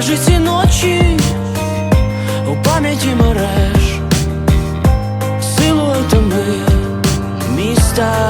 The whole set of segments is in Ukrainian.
Збережи ці ночі у пам'яті мереж, силу тими міста.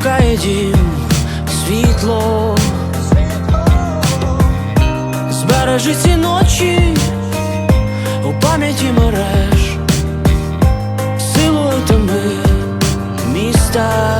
шукає дім світло, збережи ці ночі у пам'яті мереж, силою тими міста.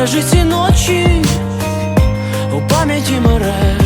мережі ці ночі у пам'яті мереж.